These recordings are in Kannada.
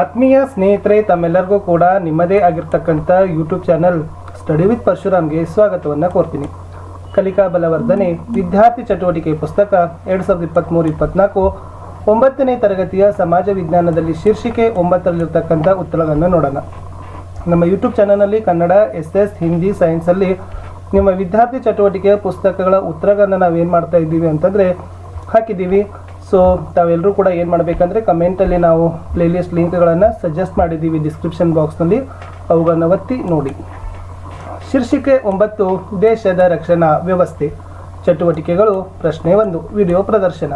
ಆತ್ಮೀಯ ಸ್ನೇಹಿತರೆ, ತಮ್ಮೆಲ್ಲರಿಗೂ ಕೂಡ ನಿಮ್ಮದೇ ಆಗಿರ್ತಕ್ಕಂಥ ಯೂಟ್ಯೂಬ್ ಚಾನಲ್ ಸ್ಟಡಿ ವಿತ್ ಪರಶುರಾಮ್ಗೆ ಸ್ವಾಗತವನ್ನು ಕೋರ್ತೀನಿ. ಕಲಿಕಾ ಬಲವರ್ಧನೆ, ವಿದ್ಯಾರ್ಥಿ ಚಟುವಟಿಕೆ ಪುಸ್ತಕ ಎರಡು ಸಾವಿರದ ಇಪ್ಪತ್ತ್ಮೂರು ಇಪ್ಪತ್ನಾಲ್ಕು, ಒಂಬತ್ತನೇ ತರಗತಿಯ ಸಮಾಜ ವಿಜ್ಞಾನದಲ್ಲಿ ಶೀರ್ಷಿಕೆ ಒಂಬತ್ತರಲ್ಲಿರ್ತಕ್ಕಂಥ ಉತ್ತರಗಳನ್ನು ನೋಡೋಣ. ನಮ್ಮ ಯೂಟ್ಯೂಬ್ ಚಾನಲ್ನಲ್ಲಿ ಕನ್ನಡ ಎಸ್ ಎಸ್ ಹಿಂದಿ ಸೈನ್ಸಲ್ಲಿ ನಿಮ್ಮ ವಿದ್ಯಾರ್ಥಿ ಚಟುವಟಿಕೆಯ ಪುಸ್ತಕಗಳ ಉತ್ತರಗಳನ್ನು ನಾವೇನು ಮಾಡ್ತಾ ಇದ್ದೀವಿ ಅಂತಂದರೆ ಹಾಕಿದ್ದೀವಿ. ಸೊ ತಾವೆಲ್ಲರೂ ಕೂಡ ಏನು ಮಾಡಬೇಕಂದ್ರೆ ಕಮೆಂಟಲ್ಲಿ ನಾವು ಪ್ಲೇಲಿಸ್ಟ್ ಲಿಂಕ್ಗಳನ್ನು ಸಜೆಸ್ಟ್ ಮಾಡಿದ್ದೀವಿ ಡಿಸ್ಕ್ರಿಪ್ಷನ್ ಬಾಕ್ಸ್ನಲ್ಲಿ ಅವುಗಳನ್ನು ಒತ್ತಿ ನೋಡಿ. ಶೀರ್ಷಿಕೆ ಒಂಬತ್ತು, ದೇಶದ ರಕ್ಷಣಾ ವ್ಯವಸ್ಥೆ. ಚಟುವಟಿಕೆಗಳು, ಪ್ರಶ್ನೆ ಒಂದು, ವಿಡಿಯೋ ಪ್ರದರ್ಶನ.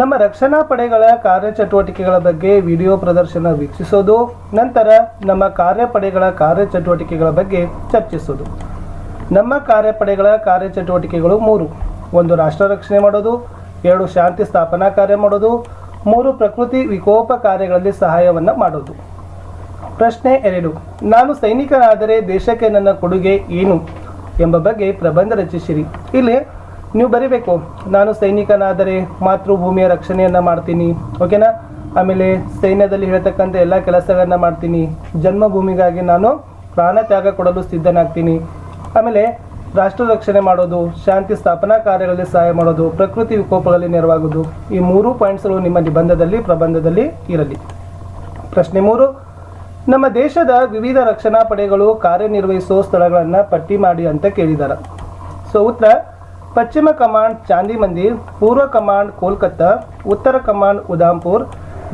ನಮ್ಮ ರಕ್ಷಣಾ ಪಡೆಗಳ ಕಾರ್ಯಚಟುವಟಿಕೆಗಳ ಬಗ್ಗೆ ವಿಡಿಯೋ ಪ್ರದರ್ಶನ ವೀಕ್ಷಿಸೋದು, ನಂತರ ನಮ್ಮ ಕಾರ್ಯಪಡೆಗಳ ಕಾರ್ಯಚಟುವಟಿಕೆಗಳ ಬಗ್ಗೆ ಚರ್ಚಿಸೋದು. ನಮ್ಮ ಕಾರ್ಯಪಡೆಗಳ ಕಾರ್ಯಚಟುವಟಿಕೆಗಳು ಮೂರು. ಒಂದು ರಾಷ್ಟ್ರ ರಕ್ಷಣೆ ಮಾಡೋದು ಎರಡು ಶಾಂತಿ ಸ್ಥಾಪನಾ ಕಾರ್ಯ ಮಾಡೋದು, ಮೂರು ಪ್ರಕೃತಿ ವಿಕೋಪ ಕಾರ್ಯಗಳಲ್ಲಿ ಸಹಾಯವನ್ನು ಮಾಡೋದು. ಪ್ರಶ್ನೆ ಎರಡು, ನಾನು ಸೈನಿಕನಾದರೆ ದೇಶಕ್ಕೆ ನನ್ನ ಕೊಡುಗೆ ಏನು ಎಂಬ ಬಗ್ಗೆ ಪ್ರಬಂಧ ರಚಿಸಿರಿ. ಇಲ್ಲಿ ನೀವು ಬರಿಬೇಕು, ನಾನು ಸೈನಿಕನಾದರೆ ಮಾತೃಭೂಮಿಯ ರಕ್ಷಣೆಯನ್ನು ಮಾಡ್ತೀನಿ, ಓಕೆನಾ? ಆಮೇಲೆ ಸೈನ್ಯದಲ್ಲಿ ಹೇಳ್ತಕ್ಕಂಥ ಎಲ್ಲ ಕೆಲಸಗಳನ್ನು ಮಾಡ್ತೀನಿ, ಜನ್ಮಭೂಮಿಗಾಗಿ ನಾನು ಪ್ರಾಣ ತ್ಯಾಗ ಕೊಡಲು ಸಿದ್ಧನಾಗ್ತೀನಿ. ಆಮೇಲೆ ರಾಷ್ಟ್ರ ರಕ್ಷಣೆ ಮಾಡೋದು, ಶಾಂತಿ ಸ್ಥಾಪನಾ ಕಾರ್ಯಗಳಲ್ಲಿ ಸಹಾಯ ಮಾಡೋದು, ಪ್ರಕೃತಿ ವಿಕೋಪಗಳಲ್ಲಿ ನೆರವಾಗೋದು ಈ ಮೂರು ಪಾಯಿಂಟ್ಸ್ಗಳು ನಿಮ್ಮ ನಿಬಂಧದಲ್ಲಿ, ಪ್ರಬಂಧದಲ್ಲಿ ಇರಲಿ. ಪ್ರಶ್ನೆ ಮೂರು, ನಮ್ಮ ದೇಶದ ವಿವಿಧ ರಕ್ಷಣಾ ಪಡೆಗಳು ಕಾರ್ಯನಿರ್ವಹಿಸುವ ಸ್ಥಳಗಳನ್ನು ಪಟ್ಟಿ ಮಾಡಿ ಅಂತ ಕೇಳಿದ್ದಾರೆ ಸೊ ಉತ್ತರ, ಪಶ್ಚಿಮ ಕಮಾಂಡ್ ಚಾಂದಿ ಮಂದಿರ್, ಪೂರ್ವ ಕಮಾಂಡ್ ಕೋಲ್ಕತ್ತಾ, ಉತ್ತರ ಕಮಾಂಡ್ ಉದಾಂಪುರ್,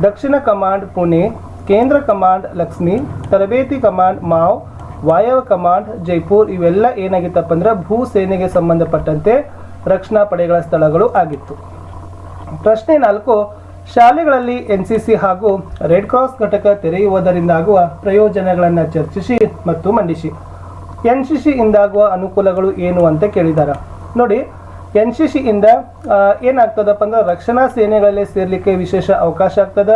ದಕ್ಷಿಣ ಕಮಾಂಡ್ ಪುಣೆ, ಕೇಂದ್ರ ಕಮಾಂಡ್ ಲಕ್ಷ್ಮಿ, ತರಬೇತಿ ಕಮಾಂಡ್ ಮಾವ್ ವಾಯವ್ಯ ಕಮಾಂಡ್ ಜೈಪುರ್ ಇವೆಲ್ಲ ಏನಾಗಿತ್ತಪ್ಪ ಅಂದ್ರೆ ಭೂ ಸೇನೆಗೆ ಸಂಬಂಧಪಟ್ಟಂತೆ ರಕ್ಷಣಾ ಪಡೆಗಳ ಸ್ಥಳಗಳು ಆಗಿತ್ತು. ಪ್ರಶ್ನೆ ನಾಲ್ಕು ಶಾಲೆಗಳಲ್ಲಿ ಎನ್ ಸಿ ಸಿ ಹಾಗೂ ರೆಡ್ ಕ್ರಾಸ್ ಘಟಕ ತೆರೆಯುವುದರಿಂದಾಗುವ ಪ್ರಯೋಜನಗಳನ್ನು ಚರ್ಚಿಸಿ ಮತ್ತು ಮಂಡಿಸಿ. ಎನ್ ಸಿ ಸಿ ಇಂದಾಗುವ ಅನುಕೂಲಗಳು ಏನು ಅಂತ ಕೇಳಿದ್ದಾರೆ ನೋಡಿ ಎನ್ ಸಿ ಸಿ ಇಂದ ಆ, ಏನಾಗ್ತದಪ್ಪ ಅಂದ್ರೆ ರಕ್ಷಣಾ ಸೇನೆಗಳಲ್ಲಿ ಸೇರ್ಲಿಕ್ಕೆ ವಿಶೇಷ ಅವಕಾಶ ಆಗ್ತದ?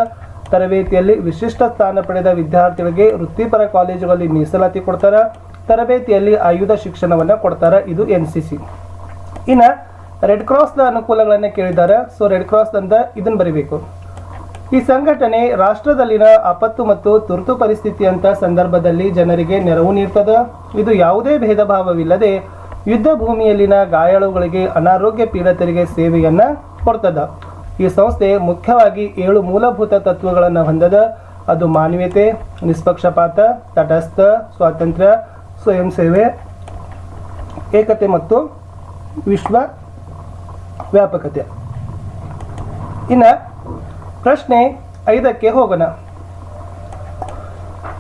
ತರಬೇತಿಯಲ್ಲಿ ವಿಶಿಷ್ಟ ಸ್ಥಾನ ಪಡೆದ ವಿದ್ಯಾರ್ಥಿಗಳಿಗೆ ವೃತ್ತಿಪರ ಕಾಲೇಜುಗಳಲ್ಲಿ ಮೀಸಲಾತಿ ಕೊಡ್ತಾರ. ತರಬೇತಿಯಲ್ಲಿ ಆಯುಧ ಶಿಕ್ಷಣವನ್ನು ಕೊಡ್ತಾರ. ಇದು ಎನ್ ಸಿ ಸಿ ಇನ್ನು ರೆಡ್ ಕ್ರಾಸ್ನ ಅನುಕೂಲಗಳನ್ನು ಕೇಳಿದ್ದಾರೆ ಸೊ ರೆಡ್ ಕ್ರಾಸ್ ಅಂತ ಇದನ್ನು ಬರೀಬೇಕು. ಈ ಸಂಘಟನೆ ರಾಷ್ಟ್ರದಲ್ಲಿನ ಆಪತ್ತು ಮತ್ತು ತುರ್ತು ಪರಿಸ್ಥಿತಿಯಂಥ ಸಂದರ್ಭದಲ್ಲಿ ಜನರಿಗೆ ನೆರವು ನೀಡ್ತದ. ಇದು ಯಾವುದೇ ಭೇದ ಭಾವವಿಲ್ಲದೆ ಯುದ್ಧ ಭೂಮಿಯಲ್ಲಿನ ಗಾಯಾಳುಗಳಿಗೆ ಅನಾರೋಗ್ಯ ಪೀಡಿತರಿಗೆ ಸೇವೆಯನ್ನು ಕೊಡ್ತದ. ಈ ಸಂಸ್ಥೆ ಮುಖ್ಯವಾಗಿ ಏಳು ಮೂಲಭೂತ ತತ್ವಗಳನ್ನು ಹೊಂದದ. ಅದು ಮಾನವೀಯತೆ, ನಿಷ್ಪಕ್ಷಪಾತ, ತಟಸ್ಥ, ಸ್ವಾತಂತ್ರ್ಯ, ಸ್ವಯಂ ಸೇವೆ, ಏಕತೆ ಮತ್ತು ವಿಶ್ವ ವ್ಯಾಪಕತೆ. ಇನ್ನು ಪ್ರಶ್ನೆ ಐದಕ್ಕೆ ಹೋಗೋಣ.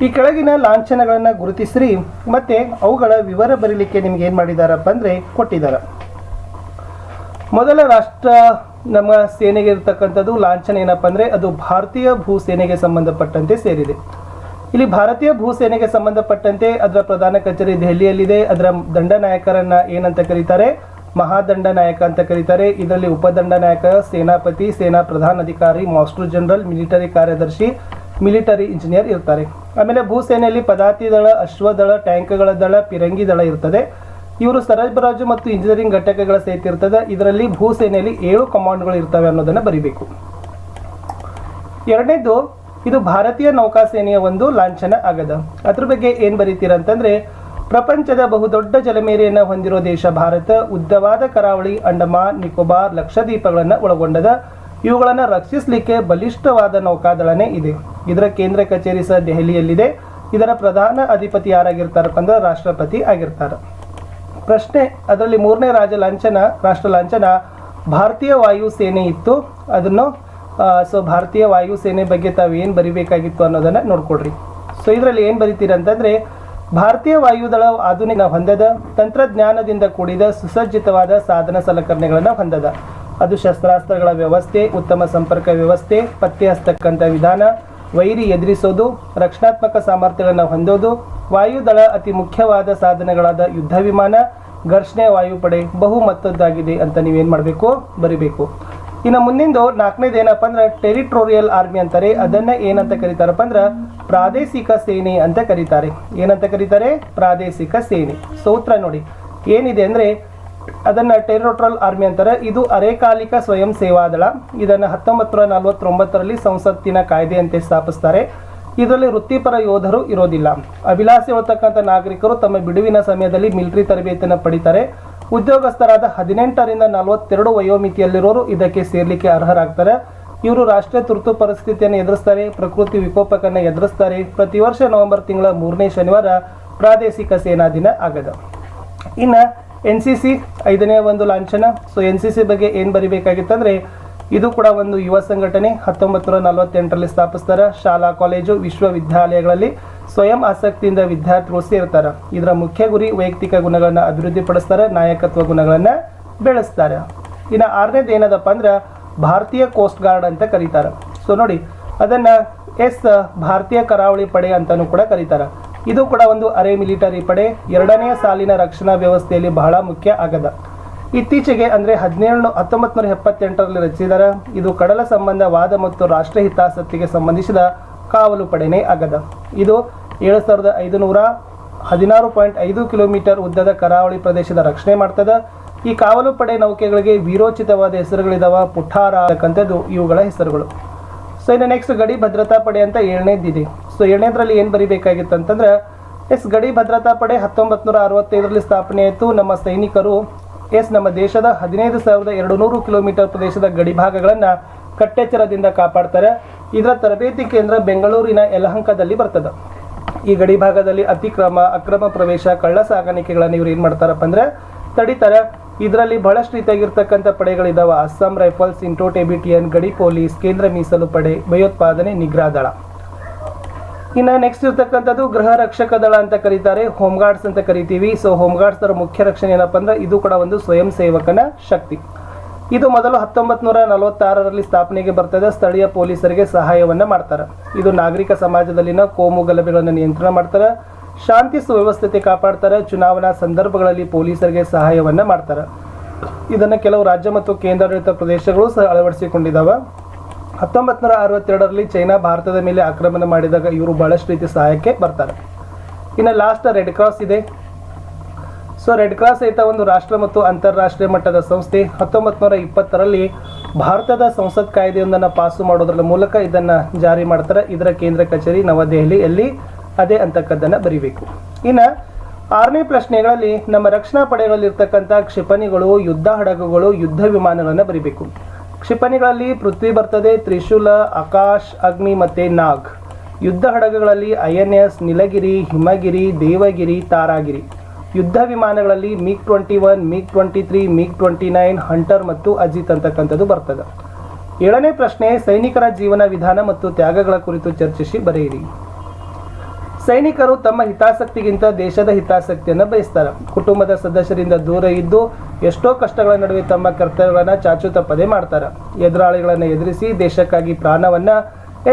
ಈ ಕೆಳಗಿನ ಲಾಂಛನಗಳನ್ನು ಗುರುತಿಸ್ರಿ, ಮತ್ತು ಅವುಗಳ ವಿವರ ಬರೀಲಿಕ್ಕೆ ನಿಮ್ಗೆ ಏನು ಮಾಡಿದಾರಪ್ಪ ಅಂದರೆ ಕೊಟ್ಟಿದ್ದಾರೆ ಮೊದಲ ರಾಷ್ಟ್ರ ನಮ್ಮ ಸೇನೆಗೆ ಇರತಕ್ಕಂಥದ್ದು ಲಾಂಛನ ಏನಪ್ಪ ಅಂದರೆ ಅದು ಭಾರತೀಯ ಭೂ ಸೇನೆಗೆ ಸಂಬಂಧಪಟ್ಟಂತೆ ಸೇರಿದೆ. ಇಲ್ಲಿ ಭಾರತೀಯ ಭೂ ಸೇನೆಗೆ ಸಂಬಂಧಪಟ್ಟಂತೆ ಅದರ ಪ್ರಧಾನ ಕಚೇರಿ ದೆಹಲಿಯಲ್ಲಿದೆ. ಅದರ ದಂಡನಾಯಕರನ್ನು ಏನಂತ ಕರೀತಾರೆ? ಮಹಾದಂಡ ನಾಯಕ ಅಂತ ಕರೀತಾರೆ. ಇದರಲ್ಲಿ ಉಪದಂಡ ನಾಯಕ, ಸೇನಾಪತಿ, ಸೇನಾ ಪ್ರಧಾನ ಅಧಿಕಾರಿ, ಮಾಸ್ಟರ್ ಜನರಲ್, ಮಿಲಿಟರಿ ಕಾರ್ಯದರ್ಶಿ, ಮಿಲಿಟರಿ ಇಂಜಿನಿಯರ್ ಇರ್ತಾರೆ. ಆಮೇಲೆ ಭೂಸೇನೆಯಲ್ಲಿ ಪದಾತಿ ದಳ ಅಶ್ವದಳ, ಟ್ಯಾಂಕ್ಗಳ ದಳ, ಪಿರಂಗಿ ದಳ ಇರ್ತದೆ. ಇವರು ಸರಬರಾಜು ಮತ್ತು ಇಂಜಿನಿಯರಿಂಗ್ ಘಟಕಗಳ ಸಹಿತ ಇರ್ತದೆ. ಇದರಲ್ಲಿ ಭೂಸೇನೆಯಲ್ಲಿ ಏಳು ಕಮಾಂಡ್ಗಳು ಇರ್ತವೆ ಅನ್ನೋದನ್ನ ಬರಿಬೇಕು. ಎರಡನೇದು, ಇದು ಭಾರತೀಯ ನೌಕಾಸೇನೆಯ ಒಂದು ಲಾಂಛನ ಆಗದ. ಅದ್ರ ಬಗ್ಗೆ ಏನ್ ಬರೀತೀರ ಅಂತಂದ್ರೆ, ಪ್ರಪಂಚದ ಬಹುದೊಡ್ಡ ಜಲಮೇರೆಯನ್ನು ಹೊಂದಿರೋ ದೇಶ ಭಾರತ, ಉದ್ದವಾದ ಕರಾವಳಿ, ಅಂಡಮಾನ್, ನಿಕೋಬಾರ್, ಲಕ್ಷದ್ವೀಪಗಳನ್ನು ಒಳಗೊಂಡದ. ಇವುಗಳನ್ನು ರಕ್ಷಿಸಲಿಕ್ಕೆ ಬಲಿಷ್ಠವಾದ ನೌಕಾದಳನೇ ಇದೆ. ಇದರ ಕೇಂದ್ರ ಕಚೇರಿ ಸಹ ದೆಹಲಿಯಲ್ಲಿದೆ. ಇದರ ಪ್ರಧಾನ ಅಧಿಪತಿ ಯಾರಾಗಿರ್ತಾರಪ್ಪ ಅಂದ್ರೆ ರಾಷ್ಟ್ರಪತಿ ಆಗಿರ್ತಾರೆ. ಪ್ರಶ್ನೆ, ಅದರಲ್ಲಿ ಮೂರನೇ ರಾಜ ಲಾಂಛನ ರಾಷ್ಟ್ರ ಲಾಂಛನ ಭಾರತೀಯ ವಾಯುಸೇನೆ ಇತ್ತು. ಅದನ್ನು ಸೊ ಭಾರತೀಯ ವಾಯುಸೇನೆ ಬಗ್ಗೆ ತಾವು ಏನು ಬರಿಬೇಕಾಗಿತ್ತು ಅನ್ನೋದನ್ನು ನೋಡ್ಕೊಳ್ರಿ. ಸೊ ಇದರಲ್ಲಿ ಏನು ಬರೀತೀರ ಅಂತಂದರೆ, ಭಾರತೀಯ ವಾಯುದಳ ಆಧುನಿಕ ಹೊಂದದ, ತಂತ್ರಜ್ಞಾನದಿಂದ ಕೂಡಿದ ಸುಸಜ್ಜಿತವಾದ ಸಾಧನ ಸಲಕರಣೆಗಳನ್ನು ಹೊಂದದ. ಅದು ಶಸ್ತ್ರಾಸ್ತ್ರಗಳ ವ್ಯವಸ್ಥೆ, ಉತ್ತಮ ಸಂಪರ್ಕ ವ್ಯವಸ್ಥೆ ಪತ್ತೆ ಹಸ್ತಕ್ಕಂಥ ವಿಧಾನ ವೈರಿ ಎದುರಿಸೋದು, ರಕ್ಷಣಾತ್ಮಕ ಸಾಮರ್ಥ್ಯಗಳನ್ನು ಹೊಂದೋದು, ವಾಯುದಳ ಅತಿ ಮುಖ್ಯವಾದ ಸಾಧನಗಳಾದ ಯುದ್ಧ ವಿಮಾನ, ಘರ್ಷಣೆ ವಾಯುಪಡೆ ಬಹು ಮತ್ತದ್ದಾಗಿದೆ ಅಂತ ನೀವೇನು ಮಾಡಬೇಕು? ಬರಿಬೇಕು. ಇನ್ನು ಮುಂದಿಂದು ನಾಲ್ಕನೇದು ಏನಪ್ಪ ಅಂದ್ರೆ ಟೆರಿಟೋರಿಯಲ್ ಆರ್ಮಿ ಅಂತಾರೆ. ಅದನ್ನ ಏನಂತ ಕರೀತಾರಪ್ಪ ಅಂದ್ರೆ ಪ್ರಾದೇಶಿಕ ಸೇನೆ ಅಂತ ಕರೀತಾರೆ. ಏನಂತ ಕರೀತಾರೆ? ಪ್ರಾದೇಶಿಕ ಸೇನೆ. ಸೂತ್ರ ನೋಡಿ. ಏನಿದೆ ಅಂದ್ರೆ ಅದನ್ನ ಟೆರಿಟೋರಿಯಲ್ ಆರ್ಮಿ ಅಂತಾರೆ. ಇದು ಅರೆಕಾಲಿಕ ಸ್ವಯಂ ಸೇವಾ ದಳ ಇದನ್ನು ಹತ್ತೊಂಬತ್ತು ನೂರ ನಲವತ್ತೊಂಬತ್ತರಲ್ಲಿ ಸಂಸತ್ತಿನ ಕಾಯ್ದೆಯಂತೆ ಸ್ಥಾಪಿಸ್ತಾರೆ. ಇದರಲ್ಲಿ ವೃತ್ತಿಪರ ಯೋಧರು ಇರೋದಿಲ್ಲ. ಅಭಿಲಾಷೆ ಹೊತ್ತಕ್ಕಂಥ ನಾಗರಿಕರು ತಮ್ಮ ಬಿಡುವಿನ ಸಮಯದಲ್ಲಿ ಮಿಲಿಟರಿ ತರಬೇತಿಯನ್ನು ಪಡಿತಾರೆ. ಉದ್ಯೋಗಸ್ಥರಾದ ಹದಿನೆಂಟರಿಂದ ನಲವತ್ತೆರಡು ವಯೋಮಿತಿಯಲ್ಲಿರೋರು ಇದಕ್ಕೆ ಸೇರ್ಲಿಕ್ಕೆ ಅರ್ಹರಾಗ್ತಾರೆ. ಇವರು ರಾಷ್ಟ್ರೀಯ ತುರ್ತು ಪರಿಸ್ಥಿತಿಯನ್ನು ಎದುರಿಸ್ತಾರೆ, ಪ್ರಕೃತಿ ವಿಕೋಪಕನ್ನು ಎದುರಿಸ್ತಾರೆ. ಪ್ರತಿ ವರ್ಷ ನವೆಂಬರ್ ತಿಂಗಳ ಮೂರನೇ ಶನಿವಾರ ಪ್ರಾದೇಶಿಕ ಸೇನಾ ದಿನ ಆಗದ. ಇನ್ನು ಎನ್ ಸಿ ಸಿ ಐದನೇ ಒಂದು ಲಾಂಛನ. ಸೊ ಎನ್ ಸಿ ಸಿ ಬಗ್ಗೆ ಏನು ಬರಿಬೇಕಾಗಿತ್ತಂದ್ರೆ, ಇದು ಕೂಡ ಒಂದು ಯುವ ಸಂಘಟನೆ ಹತ್ತೊಂಬತ್ತು ನೂರ ನಲವತ್ತೆಂಟರಲ್ಲಿ ಸ್ಥಾಪಿಸ್ತಾರೆ. ಶಾಲಾ, ಕಾಲೇಜು, ವಿಶ್ವವಿದ್ಯಾಲಯಗಳಲ್ಲಿ ಸ್ವಯಂ ಆಸಕ್ತಿಯಿಂದ ವಿದ್ಯಾರ್ಥಿಗಳು ಸೇರ್ತಾರೆ. ಇದರ ಮುಖ್ಯ ಗುರಿ ವೈಯಕ್ತಿಕ ಗುಣಗಳನ್ನು ಅಭಿವೃದ್ಧಿಪಡಿಸ್ತಾರೆ, ನಾಯಕತ್ವ ಗುಣಗಳನ್ನು ಬೆಳೆಸ್ತಾರೆ. ಇನ್ನು ಆರನೇದು ಏನದಪ್ಪ ಅಂದ್ರೆ, ಭಾರತೀಯ ಕೋಸ್ಟ್ ಗಾರ್ಡ್ ಅಂತ ಕರೀತಾರೆ. ಸೊ ನೋಡಿ, ಅದನ್ನು ಎಸ್, ಭಾರತೀಯ ಕರಾವಳಿ ಪಡೆ ಅಂತಲೂ ಕೂಡ ಕರೀತಾರೆ. ಇದು ಕೂಡ ಒಂದು ಅರೆ ಮಿಲಿಟರಿ ಪಡೆ. ಎರಡನೇ ಸಾಲಿನ ರಕ್ಷಣಾ ವ್ಯವಸ್ಥೆಯಲ್ಲಿ ಬಹಳ ಮುಖ್ಯ ಆಗದ. ಇತ್ತೀಚೆಗೆ ಅಂದ್ರೆ ಹದಿನೇಳು ಹತ್ತೊಂಬತ್ತು ನೂರ ಎಪ್ಪತ್ತೆಂಟರಲ್ಲಿ ರಚಿಸಿದರ. ಇದು ಕಡಲ ಸಂಬಂಧ ವಾದ ಮತ್ತು ರಾಷ್ಟ್ರ ಹಿತಾಸಕ್ತಿಗೆ ಸಂಬಂಧಿಸಿದ ಕಾವಲು ಪಡೆನೇ ಆಗದ. ಇದು ಏಳು ಸಾವಿರದ ಐದುನೂರ ಹದಿನಾರು ಪಾಯಿಂಟ್ ಐದು ಕಿಲೋಮೀಟರ್ ಉದ್ದದ ಕರಾವಳಿ ಪ್ರದೇಶದ ರಕ್ಷಣೆ ಮಾಡ್ತದ. ಈ ಕಾವಲು ಪಡೆ ನೌಕೆಗಳಿಗೆ ವೀರೋಚಿತವಾದ ಹೆಸರುಗಳಿದಾವ ಪುಠಾರ ಅಂತಕ್ಕಂಥದ್ದು ಇವುಗಳ ಹೆಸರುಗಳು. ಸೊ ಇನ್ನು ನೆಕ್ಸ್ಟ್ ಗಡಿ ಭದ್ರತಾ ಪಡೆ ಅಂತ ಏಳನೇದಿದೆ ಸೊ ಏಳನೇದ್ರಲ್ಲಿ ಏನು ಬರಿಬೇಕಾಗಿತ್ತು ಅಂತಂದ್ರೆ, ಎಸ್ ಗಡಿ ಭದ್ರತಾ ಪಡೆ ಹತ್ತೊಂಬತ್ತು ನೂರ ಅರವತ್ತೈದರಲ್ಲಿ ಸ್ಥಾಪನೆ ಆಯಿತು. ನಮ್ಮ ಸೈನಿಕರು, ಎಸ್ ನಮ್ಮ ದೇಶದ ಹದಿನೈದು ಸಾವಿರದ ಎರಡು ನೂರು ಕಿಲೋಮೀಟರ್ ಪ್ರದೇಶದ ಗಡಿ ಭಾಗಗಳನ್ನು ಕಟ್ಟೆಚ್ಚರದಿಂದ ಕಾಪಾಡ್ತಾರೆ. ಇದರ ತರಬೇತಿ ಕೇಂದ್ರ ಬೆಂಗಳೂರಿನ ಯಲಹಂಕದಲ್ಲಿ ಬರ್ತದೆ. ಈ ಗಡಿ ಭಾಗದಲ್ಲಿ ಅತಿಕ್ರಮ, ಅಕ್ರಮ ಪ್ರವೇಶ ಕಳ್ಳ ಸಾಗಾಣಿಕೆಗಳನ್ನು ಇವ್ರು ಏನು ಮಾಡ್ತಾರಪ್ಪ ಅಂದ್ರೆ, ತಡಿತಾರೆ. ಇದರಲ್ಲಿ ಬಹಳಷ್ಟು ರೀತಿಯಾಗಿರ್ತಕ್ಕಂಥ ಪಡೆಗಳಿದ್ದಾವೆ ಅಸ್ಸಾಂ ರೈಫಲ್ಸ್, ಇಂಟೋ ಟೆಬಿಟಿಯನ್, ಗಡಿ ಪೊಲೀಸ್, ಕೇಂದ್ರ ಮೀಸಲು ಪಡೆ, ಭಯೋತ್ಪಾದನೆ ನಿಗ್ರಹ ದಳ ಇನ್ನು ನೆಕ್ಸ್ಟ್ ಇರ್ತಕ್ಕಂಥದ್ದು ಗೃಹ ರಕ್ಷಕ ದಳ ಅಂತ ಕರೀತಾರೆ. ಹೋಮ್ ಗಾರ್ಡ್ಸ್ ಅಂತ ಕರಿತೀವಿ. ಸೊ ಹೋಮ್ ಗಾರ್ಡ್ಸ್ ಮುಖ್ಯ ರಕ್ಷಣೆ ಏನಪ್ಪ ಅಂದ್ರೆ ಇದು ಕೂಡ ಒಂದು ಸ್ವಯಂ ಸೇವಕನ ಶಕ್ತಿ. ಇದು ಮೊದಲು ಹತ್ತೊಂಬತ್ತು ನೂರ ನಲವತ್ತಾರರಲ್ಲಿ ಸ್ಥಾಪನೆಗೆ ಬರ್ತದೆ. ಸ್ಥಳೀಯ ಪೊಲೀಸರಿಗೆ ಸಹಾಯವನ್ನು ಮಾಡ್ತಾರೆ. ಇದು ನಾಗರಿಕ ಸಮಾಜದಲ್ಲಿನ ಕೋಮು ಗಲಭೆಗಳನ್ನು ನಿಯಂತ್ರಣ ಮಾಡ್ತಾರೆ. ಶಾಂತಿ ಸುವ್ಯವಸ್ಥತೆ ಕಾಪಾಡ್ತಾರೆ, ಚುನಾವಣಾ ಸಂದರ್ಭಗಳಲ್ಲಿ ಪೊಲೀಸರಿಗೆ ಸಹಾಯವನ್ನ ಮಾಡ್ತಾರೆ. ಇದನ್ನು ಕೆಲವು ರಾಜ್ಯ ಮತ್ತು ಕೇಂದ್ರಾಡಳಿತ ಪ್ರದೇಶಗಳು ಸಹ ಅಳವಡಿಸಿಕೊಂಡಿದ್ದಾವೆ. ಹತ್ತೊಂಬತ್ತು ನೂರ ಅರವತ್ತೆರಡರಲ್ಲಿ ಚೈನಾ ಭಾರತದ ಮೇಲೆ ಆಕ್ರಮಣ ಮಾಡಿದಾಗ ಇವರು ಬಹಳಷ್ಟು ರೀತಿ ಸಹಾಯಕ್ಕೆ ಬರ್ತಾರೆ. ಇನ್ನು ಲಾಸ್ಟ್ ರೆಡ್ ಕ್ರಾಸ್ ಇದೆ. ಸೊ ರೆಡ್ ಕ್ರಾಸ್ ಸಹಿತ ಒಂದು ರಾಷ್ಟ್ರ ಮತ್ತು ಅಂತಾರಾಷ್ಟ್ರೀಯ ಮಟ್ಟದ ಸಂಸ್ಥೆ. ಹತ್ತೊಂಬತ್ತು ನೂರ ಇಪ್ಪತ್ತರಲ್ಲಿ ಭಾರತದ ಸಂಸತ್ ಕಾಯ್ದೆಯೊಂದನ್ನು ಪಾಸು ಮಾಡೋದ್ರ ಮೂಲಕ ಇದನ್ನು ಜಾರಿ ಮಾಡ್ತಾರೆ. ಇದರ ಕೇಂದ್ರ ಕಚೇರಿ ನವದೆಹಲಿಯಲ್ಲಿ ಅದೇ ಅಂತಕ್ಕದ್ದನ್ನು ಬರಿಬೇಕು. ಇನ್ನು ಆರನೇ ಪ್ರಶ್ನೆಗಳಲ್ಲಿ ನಮ್ಮ ರಕ್ಷಣಾ ಪಡೆಗಳಲ್ಲಿರ್ತಕ್ಕಂಥ ಕ್ಷಿಪಣಿಗಳು, ಯುದ್ಧ ಹಡಗುಗಳು, ಯುದ್ಧ ವಿಮಾನಗಳನ್ನು ಬರಿಬೇಕು. ಕ್ಷಿಪಣಿಗಳಲ್ಲಿ ಪೃಥ್ವಿ ಬರ್ತದೆ, ತ್ರಿಶೂಲ, ಆಕಾಶ್, ಅಗ್ನಿ ಮತ್ತು ನಾಗ್. ಯುದ್ಧ ಹಡಗುಗಳಲ್ಲಿ I N S, Nilgiri, Himgiri, Devagiri, Taragiri. ಯುದ್ಧ ವಿಮಾನಗಳಲ್ಲಿ MiG twenty one, MiG twenty three MiG twenty nine, hunter ಮತ್ತು ಅಜಿತ್ ಅಂತಕ್ಕಂಥದ್ದು ಬರ್ತದೆ. ಏಳನೇ ಪ್ರಶ್ನೆ ಸೈನಿಕರ ಜೀವನ ವಿಧಾನ ಮತ್ತು ತ್ಯಾಗಗಳ ಕುರಿತು ಚರ್ಚಿಸಿ ಬರೆಯಿರಿ. ಸೈನಿಕರು ತಮ್ಮ ಹಿತಾಸಕ್ತಿಗಿಂತ ದೇಶದ ಹಿತಾಸಕ್ತಿಯನ್ನು ಬಯಸ್ತಾರೆ. ಕುಟುಂಬದ ಸದಸ್ಯರಿಂದ ದೂರ ಇದ್ದು ಎಷ್ಟೋ ಕಷ್ಟಗಳ ನಡುವೆ ತಮ್ಮ ಕರ್ತವ್ಯಗಳನ್ನು ಚಾಚು ತಪ್ಪದೆ ಮಾಡ್ತಾರೆ. ಎದುರಾಳಿಗಳನ್ನು ಎದುರಿಸಿ ದೇಶಕ್ಕಾಗಿ ಪ್ರಾಣವನ್ನು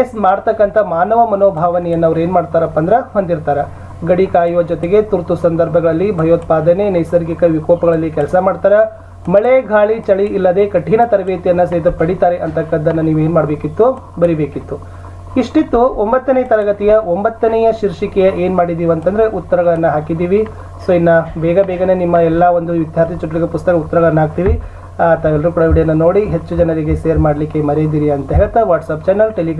ಎಸ್ ಮಾಡ್ತಕ್ಕಂಥ ಮಾನವ ಮನೋಭಾವನೆಯನ್ನು ಅವ್ರು ಏನು ಮಾಡ್ತಾರಪ್ಪ ಅಂದ್ರೆ ಹೊಂದಿರ್ತಾರೆ. ಗಡಿ ಕಾಯುವ ಜೊತೆಗೆ ತುರ್ತು ಸಂದರ್ಭಗಳಲ್ಲಿ ಭಯೋತ್ಪಾದನೆ, ನೈಸರ್ಗಿಕ ವಿಕೋಪಗಳಲ್ಲಿ ಕೆಲಸ ಮಾಡ್ತಾರೆ. ಮಳೆ, ಗಾಳಿ, ಚಳಿ ಇಲ್ಲದೆ ಕಠಿಣ ತರಬೇತಿಯನ್ನು ಸಹಿತ ಪಡಿತಾರೆ ಅಂತಕ್ಕದ್ದನ್ನು ನೀವು ಏನು ಮಾಡಬೇಕಿತ್ತು? ಬರಿಬೇಕಿತ್ತು. ಇಷ್ಟಿತ್ತು ಒಂಬತ್ತನೇ ತರಗತಿಯ ಒಂಬತ್ತನೆಯ ಶೀರ್ಷಿಕೆಯ ಏನು ಮಾಡಿದ್ದೀವಿ ಅಂತಂದರೆ ಉತ್ತರಗಳನ್ನು ಹಾಕಿದ್ದೀವಿ. ಸೊ ಇನ್ನು ಬೇಗ ಬೇಗನೆ ನಿಮ್ಮ ಎಲ್ಲ ಒಂದು ವಿದ್ಯಾರ್ಥಿ ಚಟುವಟಿಕೆ ಪುಸ್ತಕ ಉತ್ತರಗಳನ್ನು ಹಾಕ್ತೀವಿ. ತಾವೆಲ್ಲರೂ ಕೂಡ ವಿಡಿಯೋನ ನೋಡಿ, ಹೆಚ್ಚು ಜನರಿಗೆ ಶೇರ್ ಮಾಡಲಿಕ್ಕೆ ಮರೆಯದಿರಿ ಅಂತ ಹೇಳ್ತಾ ವಾಟ್ಸಪ್ ಚಾನಲ್ ಟೆಲಿಗ್ರಾಮ್